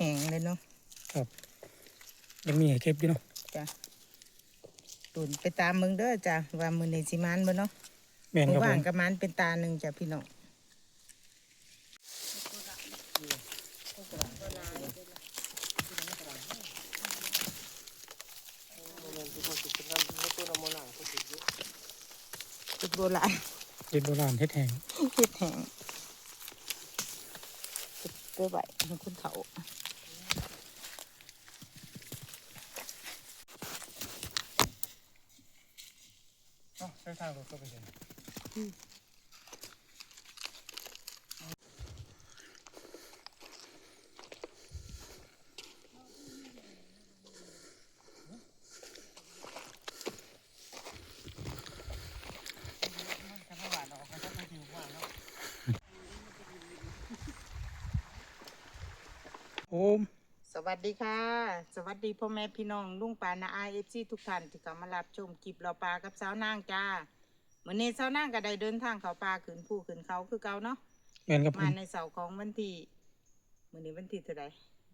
แห้งเลยเนาะครับ ยังมีให้เก็บอยู่เนาะจ้ะตุนไปตามมึงเด้อจ้ะว่ามือในสิมานบ่เนาะแม่นมืครับผว่างมกับมันเป็นตาหนึ่งจ้ะพี่น้องจุดโบราณเด็ดโบราณเฮ็ดแห้งเฮ็ดแห้งเก็บเก็บไว้ให้คุณเขา ใช้ทางรถก็ไปเห็น โอม ส วัสดีค่ะ สวัสดีพ่อแม่พี่น้องลุงปานาไอเอฟซีทุกท่านที่เข้ามารับชมคลิปเราปลากับสาวนางจ้าเหมือนนี้สาวนางก็ได้เดินทางเขาป่าขึ้นภูขึ้นเขาคือเก่าเนาะแม่นครับผมมาในเสาร์ของวันที่มื้อนี้วันที่เท่าไหร่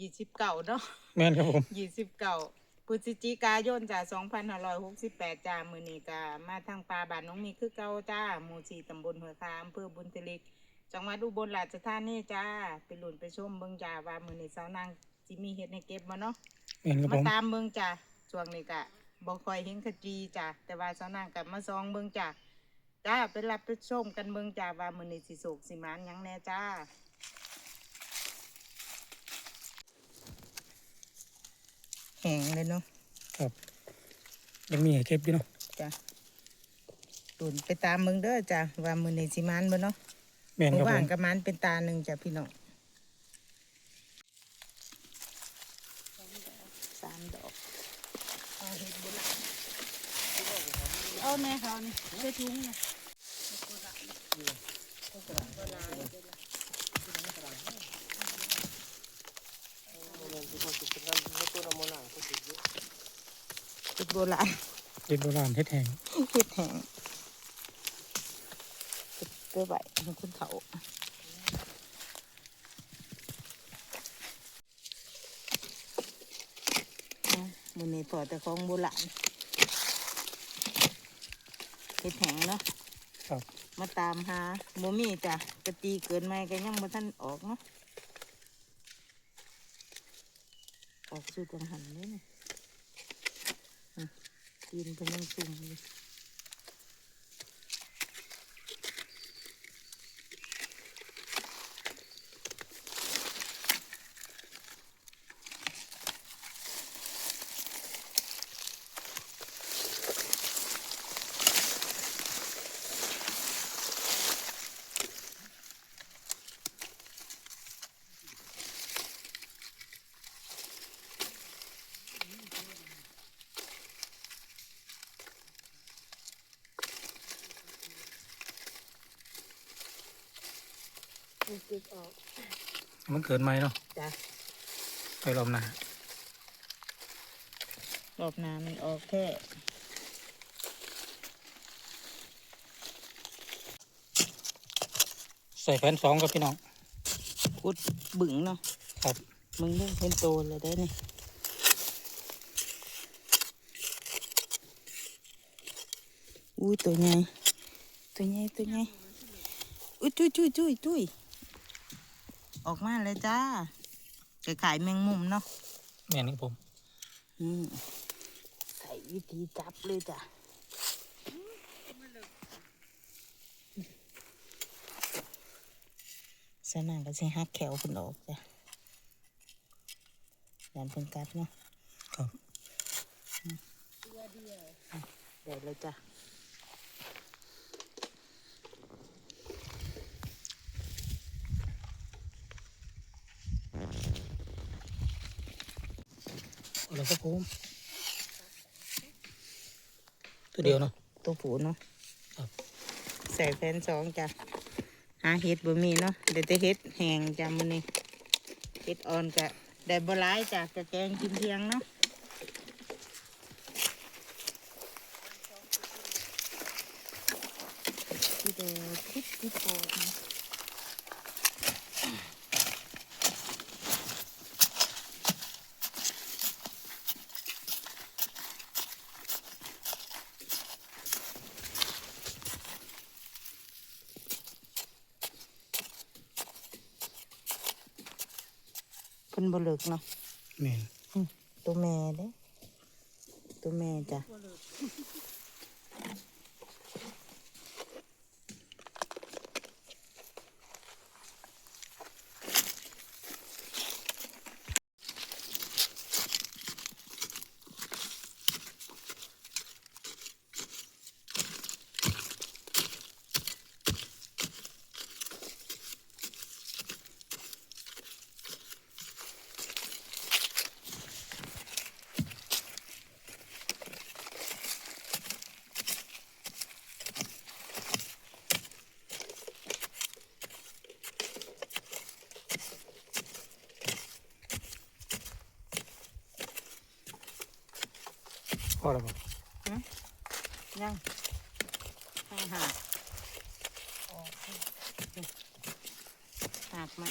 ยี่สิบเก้าเนาะแม่นครับผมยี่สิบเก้าพฤศจิกายนจ้าสองพันห้าร้อยหกสิบแปดจ้ามือนี้กามาทางป่าบ้านน้องมีคือเก่าจ้าหมู่สี่ตำบลหัวคาอำเภอบุญทลิกจังหวัดอุบลราชธานีจ้าไปหลุนไปชมเบิ่งจ้าว่ามือนี้สาวนาง จิมีเฮ็ดในเก็บบ่เนาะแม่นครับผมามตามเบิ่งจ้าช่วงนี้กะบ่ค่อยเห็นขจีจ้าแต่ว่าสาวนางกะมาซองเบิ่งจ้าจ้าไปรับไปชมกันเบิ่งจ้าว่ามือนี้สิโศกสิหมานหยังแน่จ้า แห้งเลยเนาะครับยังมีให้เก็บอยู่เนาะจ้ะตุนไปตามมึงเด้อจ้ะว่ามือในสิมานบ่เนาะแม่นมืครับผว่างม กับมันเป็นตาหนึ่งจ้ะพี่น้องสามดอกเอาเห็ดโบราณเอาแม่เขานี่ ใส่ถุงนะจุดโบราณเด็ดโบราณเฮ็ดแห้งเห็ดแห้งเก็บเก็บไว้ให้คุณเขาเอามือนี้พอแต่ของโบราณ เห็ดแห้งเนาะครับ มาตามหาโมมี่จ้ะกะตีเกินไหมก็ยังบ่ทันออกเนาะออกสู่กังหันเลยนี่อะตีนเป็นยังสุ่มอยู่ มันเก็บออก มันเกิดใหม่เนาะจ้ะ ไปรอบหน้ารอบหน้ามันออกแค่ใส่แผ่นสองครับพี่น้องคุดบึงเนาะครับ มึงเรื่องเป็นโตเลยได้นี่อุ้ยตัวใหญ่ตัวใหญ่ตัวใหญ่อุ้ยจุ้ยจุ้ยจุ้ยจุ้ย ออกมาเลยจ้าจะขายแมงมุมเนาะแม่นครับผมอืมใส่วิธีจับเลยจ้ะสนางก็สิหักแขวคุณออกจ้ะยันเพิ่นกัดเนาะครับเดี๋ยวเลยจ้ะ เอาแล้วครับผมตัวเดียวเนาะตัวผูเนาะครับใส่แผ่นสองจ้ะหาเห็ดบ่มีเนาะเดี๋ยวจะเห็ดแห้งจ้ะมื้อนี้เห็ดอ่อนกะได้บ่หลายจ้ะกะแกงกินเที่ยงเนาะที่เดคิดที่โปนะ เพิ่นบ่เลิกเนาะแม่นอืมตัวแม่เด้ตัวแม่จ้ะ พอแล้วบ่ยังห้หากหากไหม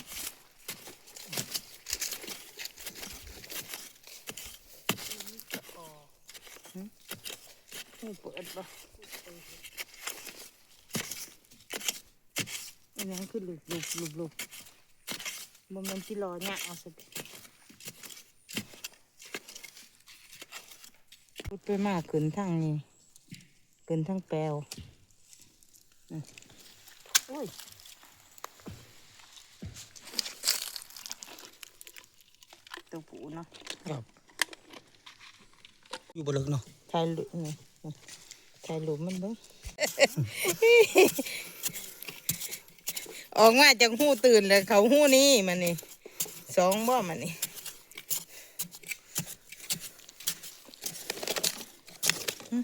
นี่เปิดบ่อันนั้คือหลุบหลุบหลุบหลุบบ่มันที่รอเนี่ยเอาสิ พูดไปมากขึ้นทางนี้ขึ้นทางแปลวอืมโอ้ยตัวผูเนาะครับอยู่บ่เลิกเนาะถ่ายรูปนี่ถ่ายรูปมันเบ้งออกมาจากหูตื่นเลยเขาหูนี่มันนี่สองบ่มันนี่หึ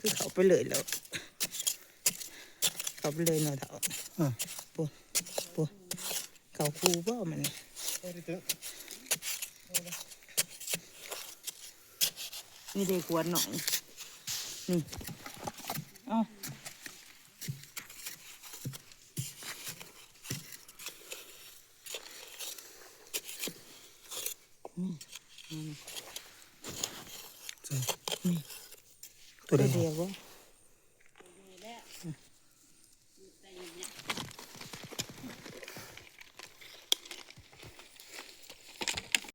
คือเขา ไปเลยแล้วเขาไปเลยเนาะเถอะอ่าปุ๊ปุ๊เขาคูบ่มันนี่เอ้ยตึงนี่เด็กวนหน่อยนี่ เอ้านี่ ใช่ นี่ ตัว ตัว เดี เดี ยว ยวบ่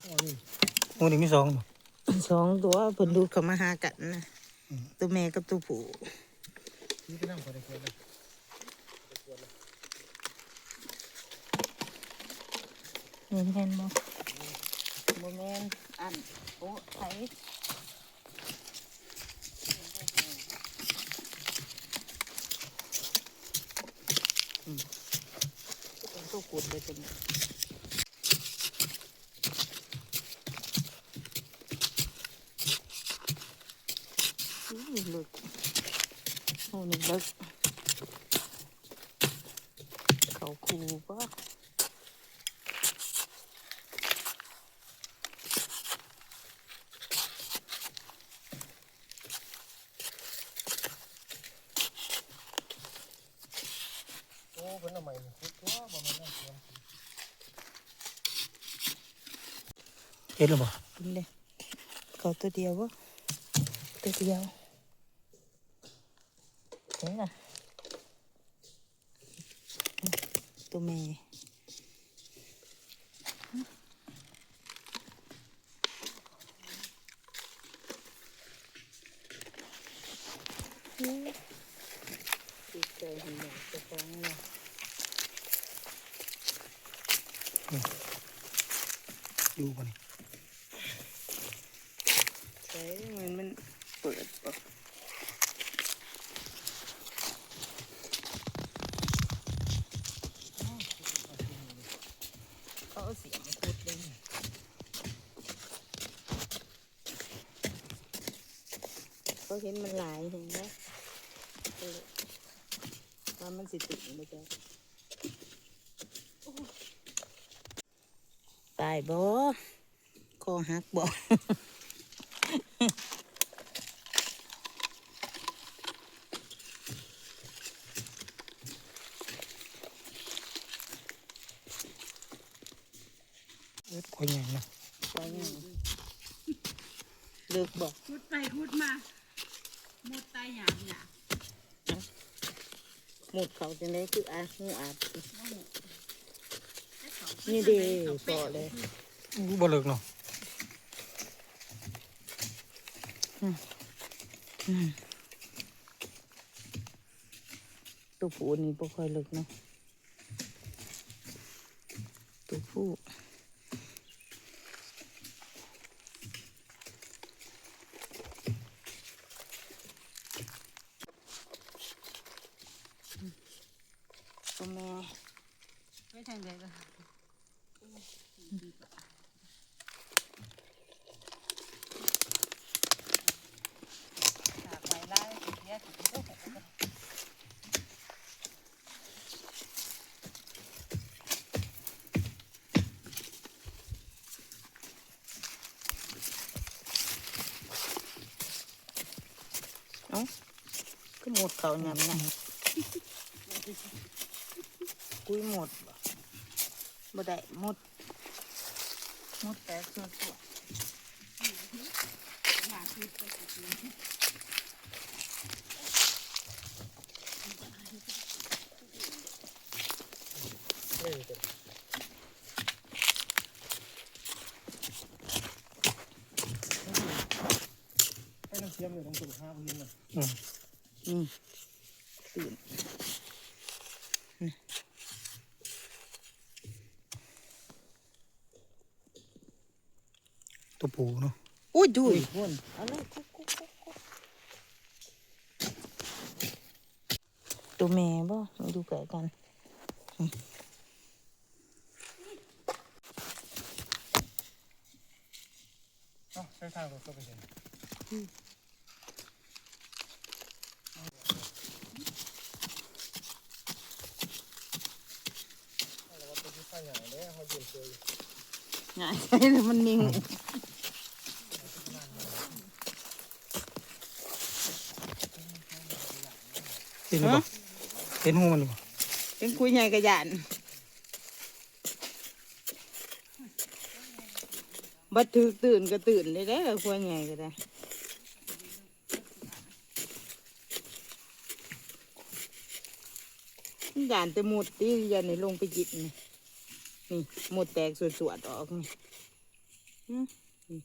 โอ้นี่ โอ้นี่มีสองบ่สองตัวเพิ่นดูดเข้ามาหากันนะอืมตัวแม่กับตัวผู้นี่ไปนั่งพอได้เกินเลยเห็นเห็นบ่บ่แม่นอันโอ้ไผอืมเป็นตัวกุดเลยเป็น ลึกโอ้นี่ลึก เขาคูปะโอ้เพิ่นเอาใหม่นี่คุดตัวบ่แม่นเอาเสียงเฮ็ดแล้วบ่เป็นเลยเขาตัวเดียววะตัวเดียว เห็นล่ะตัวแม่ดีใจเห็นหนูจะฟ้องเลยอยู่บ่นี่ ใช่มันมันเปิดปะเขาเอาเสียงมาพูดเลย เขาเห็นมันหลายเห็นไหมเออว่ามันสิติดไหมจ๊ะตายบ่คอหักบ่เอ็ดข่อยใหญ่นะไปยังเลิกบอกขุดไปขุดมาห มดตายหยาบหยาบหมดเขาจะได้คืออาหูอาดให้เขานี่ดีเขาพอเลยมอู้บ่เลิกเนาะตัวผู้นี่บ่ค่อยลึกเนาะตัวผู้ตัวแม่ ไปทางใดก็ หากไว้ไล่เสียสิตัวผู้เอ้าก็ หมดเขาหยำนะกุยหมดบ่บ่ได้หมดหมดแต่ส่วนตัวหาคือไปสิเฮ้ยน้ำเทียมอยู่ตรงสุดห้าพื้นเลย นี่ตื่นตัวปูเนาะอุ้ยดูอุ้ยยอ้วนอะไรกุ๊กกุ๊กกุ๊กกุ๊กตัวแม่บ่มาดูไก่กันเอ้าใช้ทางรถก็ไปเห็นแล้วว่าตัวที่ใส่อย่า งนี้เขาเย็นเจอง่ายใช่เลยมันนิ่งเห็นหรือเปล่าเห็นหูมันหรือเปล่าเป็นคุยใหญ่กระยานบัดถือตื่นก็ตื่นเลยได้อคุยใหญ่ก็ได้ยานแต่หมดที่ยันในลงไปจิบนี่ นี่หมดแตกสวดๆออกนี่อืมนี่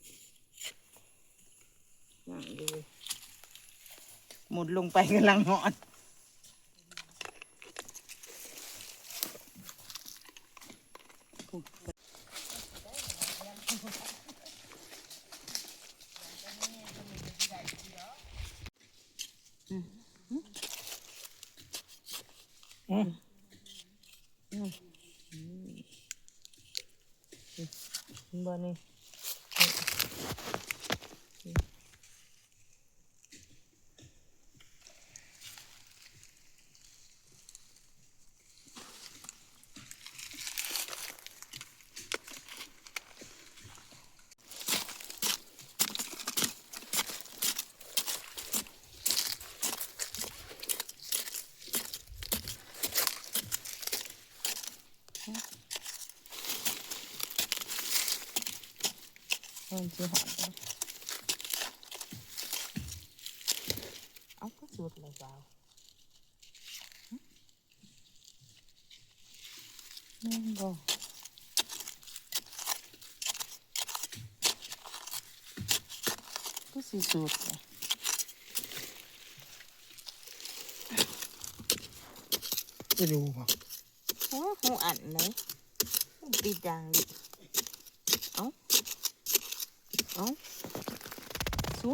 อย่างดีหมดลงไปกำลังหอนอืมบ่นี่มันสิหอม Money. บ่ก็สิสุดเลยไม่รู้ป่ะโอ้หูอันเลยหูปิดดังดิเอาเอา สุ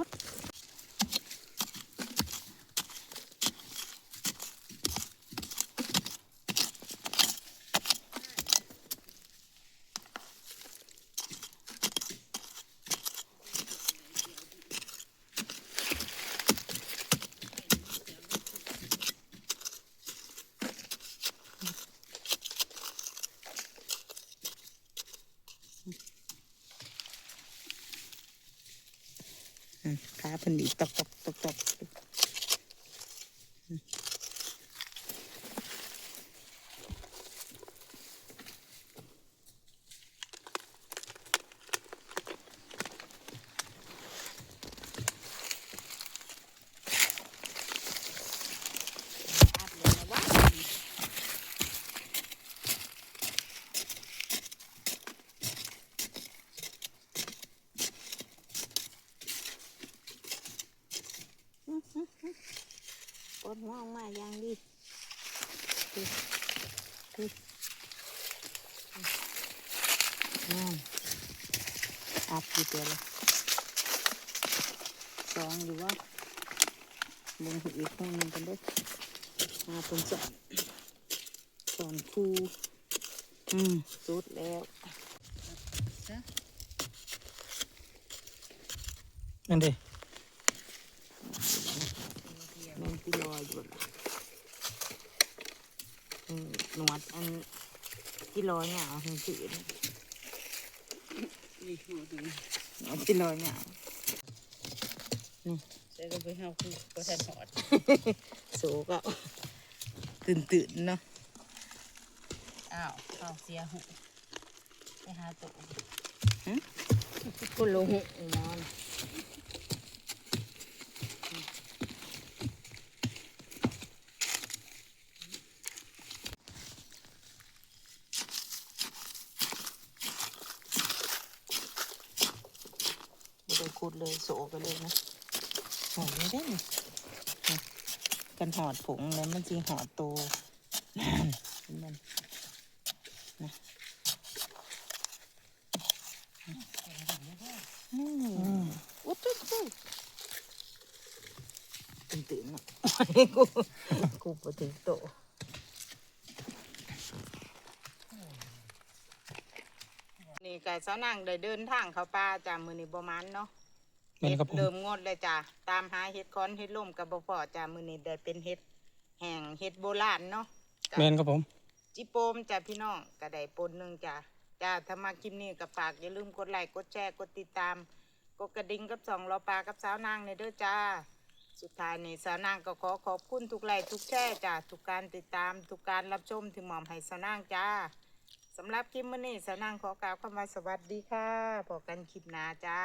ขาเพันดีตอกตอกตอกตอกอืมอัดเลยนะวะ ดหัวออกมาอย่างดีคือคือนั่นอัดกี่ตัวละสองหรือว่าลงอีกคนหนึ่งกันด้วยมาเป็นสอนสอนคูอืมสุดแล้วนั่นดิ แมนติล อยอยู่ละอืมหนวดอันติลอยเนี่ยเอาถึงสื่อนะนี่หัวดึงหนวดติลอยเนี่ยใส่ก็ไปเฮาคือบ่ทันหอดโสก็ตื่นตื่นๆเนาะ อ้าวเข้าเสียหูไปหาตัวก็ลงนอน ไม่ได้ขุดเลยโสกันเลยนะหอดไม่ได้นี่กันหอดผงแล้วมันจีหอดโตมันนะอืมอุ๊ดจุ๊ดจุ๊ดตื่นตื่นๆเนาะกูกูไปถึงโต กะสาวนางได้เดินทางเข้าป่าจ้ามือนี่ประมาณเนาะแม่นเห็ดครับผม เริ่มงดเลยจ้ะตามหาเห็ดค้อนเห็ดล่มกับบ่พอจ้ะมือนี้ได้เป็นเห็ดแห้งเห็ดโบราณเนาะจ้ะ แมนครับผม จิโปมจ้ะพี่น้องก็ได้ปนหนึ่งจ้ะจ้าถ้ามาคลิปนี้กับฝากอย่าลืมกดไลค์กดแชร์กดติดตาม กดกระดิ่งกับสองรอปลากับสาวนางในเด้อจ้า สุดท้ายนี่สาวนางก็ขอขอบคุณทุกไลค์ทุกแชร์จ้ะทุกการติดตามทุกการรับชมที่หมอมให้สาวนางจ้า สำหรับคลิปมื้อนี้สาวนางขอกล่าวคำว่าสวัสดีค่ะพบกันคลิปหน้าจ้า